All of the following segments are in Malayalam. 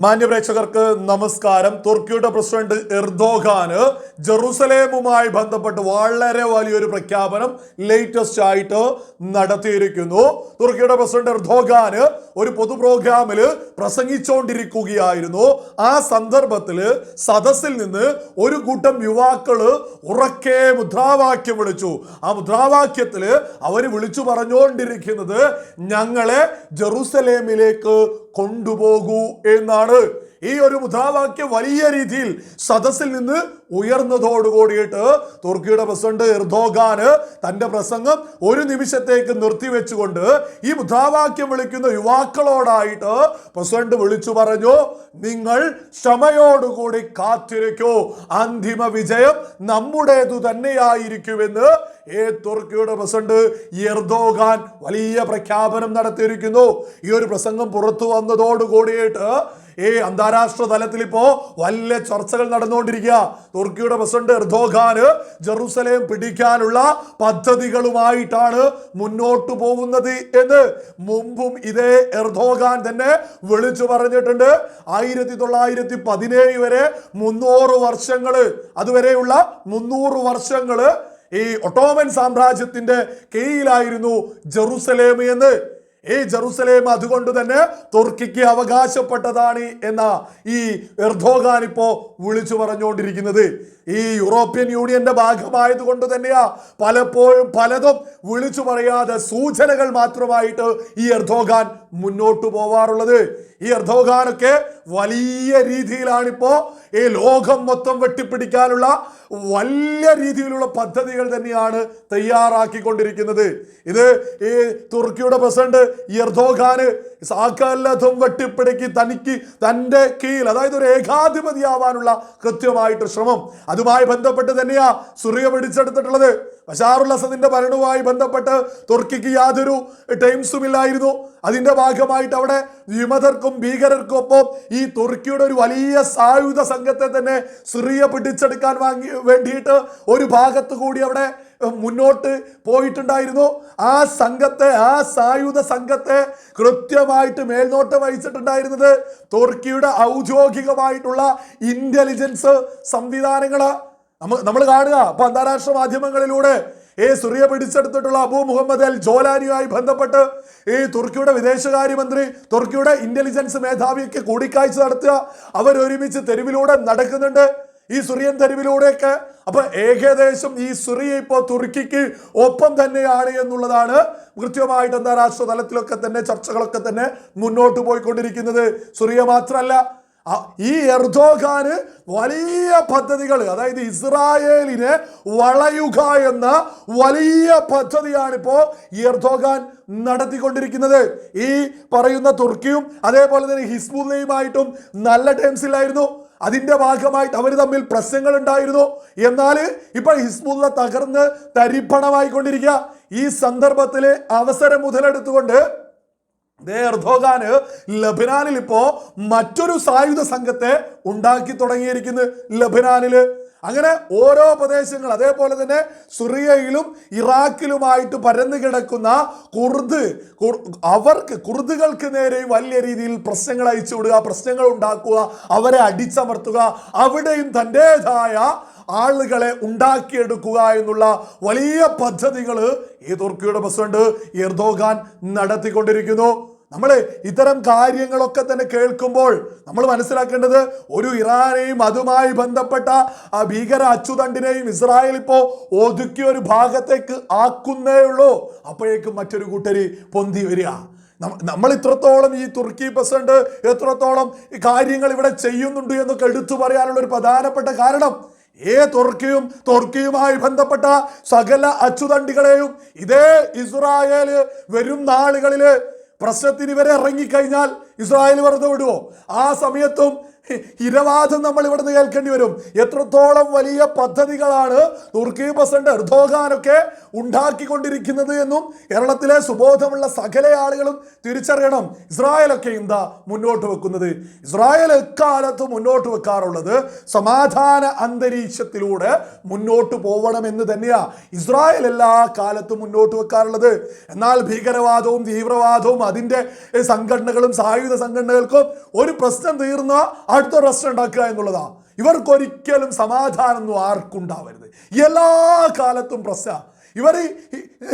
മാന്യപ്രേക്ഷകർക്ക് നമസ്കാരം. തുർക്കിയുടെ പ്രസിഡന്റ് എർദോഗാന് ജെറുസലേമുമായി ബന്ധപ്പെട്ട് വളരെ വലിയൊരു പ്രഖ്യാപനം ലേറ്റസ്റ്റ് ആയിട്ട് നടത്തിയിരിക്കുന്നു. തുർക്കിയുടെ പ്രസിഡന്റ് എർദോഗാന് ഒരു പൊതു പ്രോഗ്രാമിൽ പ്രസംഗിച്ചുകൊണ്ടിരിക്കുകയായിരുന്നു ആ സന്ദർഭത്തിൽ സദസ്സിൽ നിന്ന് ഒരു കൂട്ടം യുവാക്കൾ ഉറക്കെ മുദ്രാവാക്യം വിളിച്ചു. ആ മുദ്രാവാക്യത്തിൽ അവർ വിളിച്ചു പറഞ്ഞുകൊണ്ടിരിക്കുന്നത് ഞങ്ങളെ ജെറുസലേമിലേക്ക് കൊണ്ടുപോകൂ എന്നാണ് ഈ ഒരു മുദ്രാവാക്യം വലിയ രീതിയിൽ സദസ്സിൽ നിന്ന് ഉയർന്നതോടുകൂടിയിട്ട് തുർക്കിയുടെ പ്രസിഡന്റ് എർദോഗാന് തന്റെ പ്രസംഗം ഒരു നിമിഷത്തേക്ക് നിർത്തിവെച്ചുകൊണ്ട് ഈ മുദ്രാവാക്യം വിളിക്കുന്ന യുവാക്കളോടായിട്ട് പ്രസിഡന്റ് വിളിച്ചു പറഞ്ഞു നിങ്ങൾ ക്ഷമയോടുകൂടി കാത്തിരിക്കൂ. അന്തിമ വിജയം നമ്മുടേതു തന്നെയായിരിക്കുമെന്ന് ഏ തുർക്കിയുടെ പ്രസിഡന്റ് എർദോഗാൻ വലിയ പ്രഖ്യാപനം നടത്തിയിരിക്കുന്നു. ഈ ഒരു പ്രസംഗം പുറത്തു വന്നതോടുകൂടിയിട്ട് ഈ അന്താരാഷ്ട്ര തലത്തിൽ ഇപ്പോ വലിയ ചർച്ചകൾ നടന്നുകൊണ്ടിരിക്കുക. തുർക്കിയുടെ പ്രസിഡന്റ് എർദോഖാന് ജെറുസലേം പിടിക്കാനുള്ള പദ്ധതികളുമായിട്ടാണ് മുന്നോട്ട് പോകുന്നത് എന്ന് മുമ്പും ഇതേ എർദോഖാൻ തന്നെ വിളിച്ചു പറഞ്ഞിട്ടുണ്ട്. ആയിരത്തി തൊള്ളായിരത്തി പതിനേഴ് വരെ മുന്നൂറ് വർഷങ്ങൾ അതുവരെയുള്ള മുന്നൂറ് വർഷങ്ങൾ ഈ ഒട്ടോമൻ സാമ്രാജ്യത്തിന്റെ കീഴിലായിരുന്നു ജെറുസലേം എന്ന്. ഈ ജെറുസലേം അതുകൊണ്ട് തന്നെ തുർക്കിക്ക് അവകാശപ്പെട്ടതാണ് എന്ന ഈ എർദോഗാൻ ഇപ്പോ വിളിച്ചു പറഞ്ഞുകൊണ്ടിരിക്കുന്നത്. ഈ യൂറോപ്യൻ യൂണിയന്റെ ഭാഗമായത് കൊണ്ട് തന്നെയാ പലപ്പോഴും പലതും വിളിച്ചു പറയാതെ സൂചനകൾ മാത്രമായിട്ട് ഈ എർദോഗാൻ മുന്നോട്ടു പോവാറുള്ളത്. ഈ അർദ്ധോഗാനൊക്കെ വലിയ രീതിയിലാണിപ്പോ ഈ ലോകം മൊത്തം വെട്ടിപ്പിടിക്കാനുള്ള വലിയ രീതിയിലുള്ള പദ്ധതികൾ തന്നെയാണ് തയ്യാറാക്കിക്കൊണ്ടിരിക്കുന്നത്. ഇത് ഈ തുർക്കിയുടെ പ്രസിഡന്റ് എർദോഗാന് സാക്കാലും വെട്ടിപ്പിടിക്ക് തനിക്ക് തന്റെ കീഴിൽ അതായത് ഒരു ഏകാധിപതിയാവാനുള്ള കൃത്യമായിട്ട് ശ്രമം. അതുമായി ബന്ധപ്പെട്ട് തന്നെയാ സുറിയ പിടിച്ചെടുത്തിട്ടുള്ളത്. ബഷാറുൽ അസദിന്റെ ഭരണവുമായി ബന്ധപ്പെട്ട് തുർക്കിക്ക് യാതൊരു ടൈംസും ഇല്ലായിരുന്നു അതിന്റെ ഭാഗമായിട്ട് അവിടെ വിമതർക്കും ഭീകരർക്കും ഒപ്പം ഈ തുർക്കിയുടെ ഒരു വലിയ സായുധ സംഘത്തെ തന്നെ സിറിയ പിടിച്ചെടുക്കാൻ വാങ്ങി വേണ്ടിയിട്ട് ഒരു ഭാഗത്ത് കൂടി അവിടെ മുന്നോട്ട് പോയിട്ടുണ്ടായിരുന്നു. ആ സംഘത്തെ ആ സായുധ സംഘത്തെ കൃത്യമായിട്ട് മേൽനോട്ടം വഹിച്ചിട്ടുണ്ടായിരുന്നത് തുർക്കിയുടെ ഔദ്യോഗികമായിട്ടുള്ള ഇന്റലിജൻസ് സംവിധാനങ്ങളാ നമ്മൾ നമ്മൾ കാണുക. അപ്പൊ അന്താരാഷ്ട്ര മാധ്യമങ്ങളിലൂടെ ഈ സുറിയ പിടിച്ചെടുത്തിട്ടുള്ള അബു മുഹമ്മദ് അൽ ജോലാനിയുമായി ബന്ധപ്പെട്ട് ഈ തുർക്കിയുടെ വിദേശകാര്യമന്ത്രി തുർക്കിയുടെ ഇന്റലിജൻസ് മേധാവിക്ക് കൂടിക്കാഴ്ച നടത്തുക. അവർ ഒരുമിച്ച് തെരുവിലൂടെ നടക്കുന്നുണ്ട്. ഈ സുറിയൻ തെരുവിലൂടെയൊക്കെ. അപ്പൊ ഏകദേശം ഈ സുറിയ ഇപ്പോൾ തുർക്കിക്ക് ഒപ്പം തന്നെയാണ് എന്നുള്ളതാണ് കൃത്യമായിട്ട് അന്താരാഷ്ട്ര തലത്തിലൊക്കെ തന്നെ ചർച്ചകളൊക്കെ തന്നെ മുന്നോട്ട് പോയിക്കൊണ്ടിരിക്കുന്നത്. സുറിയ മാത്രമല്ല ഈ എർദോഖാന് വലിയ പദ്ധതികൾ അതായത് ഇസ്രായേലിനെ വളയുക എന്ന വലിയ പദ്ധതിയാണിപ്പോ ഈ എർദോഖാൻ നടത്തിക്കൊണ്ടിരിക്കുന്നത്. ഈ പറയുന്ന തുർക്കിയും അതേപോലെ തന്നെ ഹിസ്ബുല്ലയുമായിട്ടും നല്ല ടേംസിലായിരുന്നു. അതിന്റെ ഭാഗമായിട്ട് അവർ തമ്മിൽ പ്രശ്നങ്ങൾ ഉണ്ടായിരുന്നു എന്നാൽ ഇപ്പോൾ ഹിസ്ബുല്ല തകർന്ന് തരിപ്പണമായിക്കൊണ്ടിരിക്കുക. ഈ സന്ദർഭത്തിലെ അവസരം മുതലെടുത്തുകൊണ്ട് ദേ എർദോഗാന് ലബനാനിൽ ഇപ്പോ മറ്റൊരു സായുധ സംഘത്തെ ഉണ്ടാക്കി തുടങ്ങിയിരിക്കുന്നു ലബനാനിൽ. അങ്ങനെ ഓരോ പ്രദേശങ്ങൾ അതേപോലെ തന്നെ സുറിയയിലും ഇറാഖിലുമായിട്ട് പരന്നു കിടക്കുന്ന കുർദ് അവർക്ക് കുർദുകൾക്ക് നേരെ വലിയ രീതിയിൽ പ്രശ്നങ്ങൾ അയച്ചു വിടുക പ്രശ്നങ്ങൾ ഉണ്ടാക്കുക അവരെ അടിച്ചമർത്തുക അവിടെയും തന്റെതായ ആളുകളെ ഉണ്ടാക്കിയെടുക്കുക എന്നുള്ള വലിയ പദ്ധതികൾ ഈ തുർക്കിയുടെ പ്രസിഡന്റ് എർദോഗാൻ നടത്തിക്കൊണ്ടിരിക്കുന്നു. നമ്മൾ ഇത്തരം കാര്യങ്ങളൊക്കെ തന്നെ കേൾക്കുമ്പോൾ നമ്മൾ മനസ്സിലാക്കേണ്ടത് ഒരു ഇറാനെയും അതുമായി ബന്ധപ്പെട്ട ആ ഭീകര അച്ചുതണ്ടിനെയും ഇസ്രായേൽ ഇപ്പോൾ ഒതുക്കിയ ഒരു ഭാഗത്തേക്ക് ആക്കുന്നേ ഉള്ളൂ. അപ്പോഴേക്കും മറ്റൊരു കൂട്ടരി പൊന്തി വരിക. നമ്മൾ ഇത്രത്തോളം ഈ തുർക്കി പ്രസിഡന്റ് എത്രത്തോളം കാര്യങ്ങൾ ഇവിടെ ചെയ്യുന്നുണ്ട് എന്നൊക്കെ എടുത്തു പറയാനുള്ള ഒരു പ്രധാനപ്പെട്ട കാരണം ഏ തുർക്കിയും തുർക്കിയുമായി ബന്ധപ്പെട്ട സകല അച്ചുതണ്ടികളെയും ഇതേ ഇസ്രായേൽ വരും നാളുകളിൽ പ്രശ്നത്തിന് ഇവരെ ഇറങ്ങിക്കഴിഞ്ഞാൽ ഇസ്രായേൽ വെറുതെ വിടുവോ? ആ സമയത്തും ഇരവാദം നമ്മൾ ഇവിടുന്ന് കേൾക്കേണ്ടി വരും. എത്രത്തോളം വലിയ പദ്ധതികളാണ് തുർക്കി പ്രസിഡന്റ് എർദോഗാനൊക്കെ ഉണ്ടാക്കിക്കൊണ്ടിരിക്കുന്നത് എന്നും കേരളത്തിലെ സുബോധമുള്ള സകല ആളുകളും തിരിച്ചറിയണം. ഇസ്രായേലൊക്കെ എന്താ മുന്നോട്ട് വെക്കുന്നത്? ഇസ്രായേൽ എക്കാലത്ത് മുന്നോട്ട് വെക്കാറുള്ളത് സമാധാന അന്തരീക്ഷത്തിലൂടെ മുന്നോട്ട് പോവണം എന്ന് തന്നെയാ ഇസ്രായേൽ എല്ലാ കാലത്തും മുന്നോട്ട് വെക്കാറുള്ളത്. എന്നാൽ ഭീകരവാദവും തീവ്രവാദവും അതിന്റെ സംഘടനകളും സായുധ സംഘടനകൾക്കും ഒരു പ്രശ്നം തീർന്ന അടുത്ത റെസ്റ്റ് ഉണ്ടാക്കുക എന്നുള്ളതാ. ഇവർക്കൊരിക്കലും സമാധാനമൊന്നും ആർക്കുണ്ടാവരുത്. എല്ലാ കാലത്തും പ്രശ്ന. ഇവർ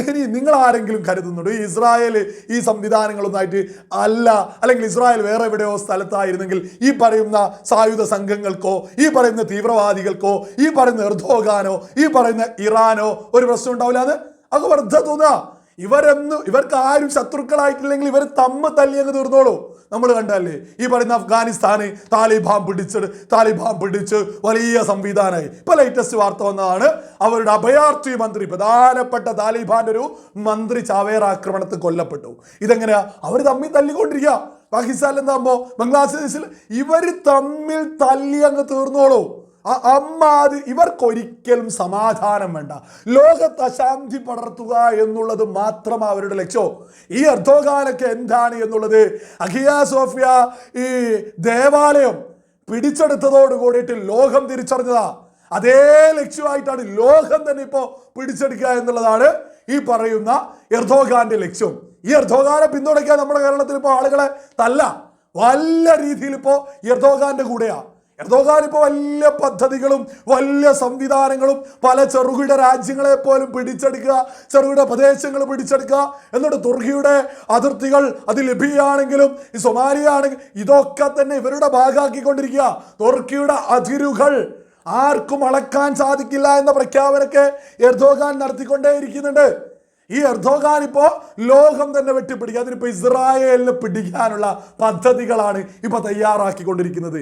ഇനി നിങ്ങൾ ആരെങ്കിലും കരുതുന്നുണ്ടോ? ഈ ഇസ്രായേൽ ഈ സംവിധാനങ്ങളൊന്നായിട്ട് അല്ല അല്ലെങ്കിൽ ഇസ്രായേൽ വേറെ എവിടെയോ സ്ഥലത്തായിരുന്നെങ്കിൽ ഈ പറയുന്ന സായുധ സംഘങ്ങൾക്കോ ഈ പറയുന്ന തീവ്രവാദികൾക്കോ ഈ പറയുന്ന എർദോഗാനോ ഈ പറയുന്ന ഇറാനോ ഒരു പ്രശ്നം ഉണ്ടാവില്ല. അത് അത് വർദ്ധ തോന്നുക. ഇവരെന്ന് ഇവർക്ക് ആരും ശത്രുക്കളായിട്ടില്ലെങ്കിൽ ഇവർ തമ്മ തല്ലിയങ്ങ് തീർന്നോളൂ. നമ്മൾ കണ്ടല്ലേ? ഈ പറയുന്ന അഫ്ഗാനിസ്ഥാന് താലിബാൻ പിടിച്ച് താലിബാൻ പിടിച്ച് വലിയ സംവിധാനമായി. ഇപ്പൊ ലേറ്റസ്റ്റ് വാർത്ത വന്നതാണ് അവരുടെ അഭയാർത്ഥി മന്ത്രി പ്രധാനപ്പെട്ട താലിബാന്റെ ഒരു മന്ത്രി ചാവേർ ആക്രമണത്തിൽ കൊല്ലപ്പെട്ടു. ഇതെങ്ങനെയാ? അവർ തമ്മിൽ തല്ലിക്കൊണ്ടിരിക്കുക പാകിസ്ഥാനിൽ എന്താകുമ്പോ ബംഗ്ലാദേശിൽ ഇവർ തമ്മിൽ തല്ലി അങ്ങ് തീർന്നോളൂ. അ- അമ്മാതി ഇവർക്കൊരിക്കലും സമാധാനം വേണ്ട. ലോകത്ത് അശാന്തി പടർത്തുക എന്നുള്ളത് മാത്രം അവരുടെ ലക്ഷ്യം. ഈ അർദ്ധോകാലൊക്കെ എന്താണ് എന്നുള്ളത് അഖിയ സോഫിയ ഈ ദേവാലയം പിടിച്ചെടുത്തതോട് കൂടിയിട്ട് ലോകം തിരിച്ചറിഞ്ഞതാ. അതേ ലക്ഷ്യമായിട്ടാണ് ലോകം തന്നെ ഇപ്പോൾ പിടിച്ചെടുക്കുക എന്നുള്ളതാണ് ഈ പറയുന്ന എർദോഗാന്റെ ലക്ഷ്യം. ഈ എർദോഗാനെ പിന്തുണയ്ക്കാൻ നമ്മുടെ കേരളത്തിൽ ഇപ്പോൾ ആളുകളെ തല്ല. വല്ല രീതിയിൽ ഇപ്പോൾ എർദോഗാന്റെ കൂടെയാ. എർദോഗാൻ ഇപ്പോൾ വലിയ പദ്ധതികളും വലിയ സംവിധാനങ്ങളും പല ചെറുകിട രാജ്യങ്ങളെ പോലും പിടിച്ചെടുക്കുക ചെറുകിട പ്രദേശങ്ങൾ പിടിച്ചെടുക്കുക എന്നിട്ട് തുർക്കിയുടെ അതിർത്തികൾ അത് ലഭ്യമാണെങ്കിലും ഈ സൊമാലിയ ആണെങ്കിലും ഇതൊക്കെ തന്നെ ഇവരുടെ ഭാഗമാക്കിക്കൊണ്ടിരിക്കുക. തുർക്കിയുടെ അതിരുകൾ ആർക്കും അളക്കാൻ സാധിക്കില്ല എന്ന പ്രഖ്യാപനമൊക്കെ എർദോഗാൻ നടത്തിക്കൊണ്ടേയിരിക്കുന്നുണ്ട്. ഈ എർദോഗാൻ ഇപ്പോൾ ലോകം തന്നെ വെട്ടിപ്പിടിക്കുക അതിനിപ്പോൾ ഇസ്രായേലിനെ പിടിക്കാനുള്ള പദ്ധതികളാണ് ഇപ്പോൾ തയ്യാറാക്കിക്കൊണ്ടിരിക്കുന്നത്.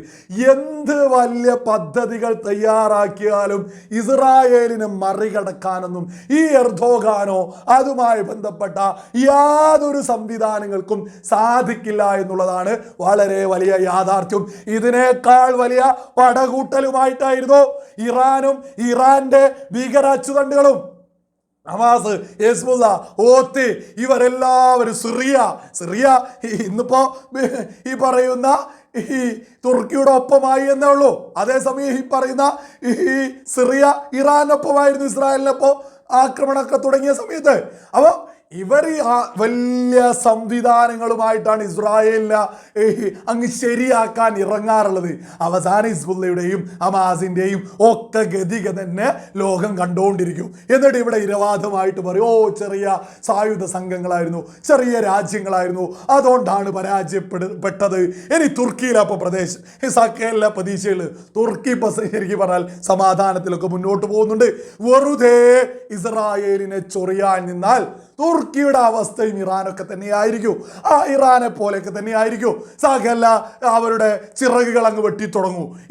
എന്ത് വലിയ പദ്ധതികൾ തയ്യാറാക്കിയാലും ഇസ്രായേലിനെ മറികടക്കാനൊന്നും ഈ എർദോഗാനോ അതുമായി ബന്ധപ്പെട്ട യാതൊരു സംവിധാനങ്ങൾക്കും സാധിക്കില്ല എന്നുള്ളതാണ് വളരെ വലിയ യാഥാർത്ഥ്യം. ഇതിനേക്കാൾ വലിയ പടകൂട്ടലുമായിട്ടായിരുന്നു ഇറാനും ഇറാന്റെ ഭീകരാച്ചുതണ്ടുകളും. ഹമാസ് യേസ്മുല്ല ഓത്ത് ഇവരെല്ലാവരും സിറിയ. സിറിയ ഇന്നിപ്പോ ഈ പറയുന്ന ഈ തുർക്കിയുടെ ഒപ്പമായി എന്നേ ഉള്ളൂ. അതേസമയം ഈ പറയുന്ന ഈ സിറിയ ഇറാനൊപ്പമായിരുന്നു ഇസ്രായേലിനൊപ്പം ആക്രമണമൊക്കെ തുടങ്ങിയ സമയത്ത്. അപ്പോൾ ഇവർ വലിയ സംവിധാനങ്ങളുമായിട്ടാണ് ഇസ്രായേലിനെ അങ്ങ് ശരിയാക്കാൻ ഇറങ്ങാറുള്ളത്. അവസാന ഹിസ്ബുള്ളയുടെയും അമാസിന്റെയും ഒക്കെ ഗതിക തന്നെ ലോകം കണ്ടുകൊണ്ടിരിക്കും. എന്നിട്ട് ഇവിടെ ഇരവാദമായിട്ട് പറയും ഓ ചെറിയ സായുധ സംഘങ്ങളായിരുന്നു ചെറിയ രാജ്യങ്ങളായിരുന്നു. അതുകൊണ്ടാണ് പരാജയപ്പെടപ്പെട്ടത് ഇനി തുർക്കിയിലെ അപ്പോൾ പ്രദേശം ഹിസാക്കേലിലെ സക്കേലിലെ പ്രതീക്ഷയിൽ തുർക്കി ഇപ്പം ശരിക്കും പറഞ്ഞാൽ സമാധാനത്തിലൊക്കെ മുന്നോട്ട് പോകുന്നുണ്ട്. വെറുതെ ഇസ്രായേലിനെ ചൊറിയാൻ നിന്നാൽ തുർക്കിയുടെ അവസ്ഥയും ഇറാനൊക്കെ തന്നെയായിരിക്കും. ആ ഇറാനെ പോലെയൊക്കെ തന്നെയായിരിക്കും. സകല അവരുടെ ചിറകുകൾ അങ്ങ് വെട്ടി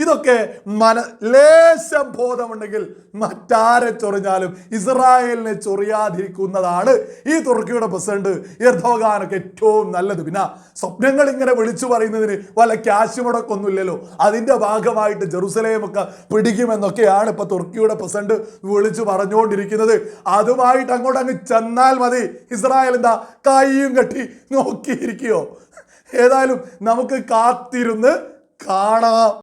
ഇതൊക്കെ മന ലേശം ബോധമുണ്ടെങ്കിൽ മറ്റാരെ ചൊറിഞ്ഞാലും ഇസ്രായേലിനെ ചൊറിയാതിരിക്കുന്നതാണ് ഈ തുർക്കിയുടെ പ്രസിഡന്റ് എർദോഗാനൊക്കെ ഏറ്റവും നല്ലത്. പിന്നെ സ്വപ്നങ്ങൾ ഇങ്ങനെ വിളിച്ചു പറയുന്നതിന് വല്ല ക്യാഷ് മുടക്കൊന്നുമില്ലല്ലോ. അതിന്റെ ഭാഗമായിട്ട് ജെറുസലേമൊക്കെ പിടിക്കുമെന്നൊക്കെയാണ് ഇപ്പൊ തുർക്കിയുടെ പ്രസിഡന്റ് വിളിച്ചു പറഞ്ഞുകൊണ്ടിരിക്കുന്നത്. അതുമായിട്ട് അങ്ങോട്ട് അങ്ങ് ചെന്നാൽ മതി. ഇസ്രായേൽ എന്താ കൈയും കെട്ടി നോക്കിയിരിക്കുകയോ. ഏതായാലും നമുക്ക് കാത്തിരുന്ന് കാണാം.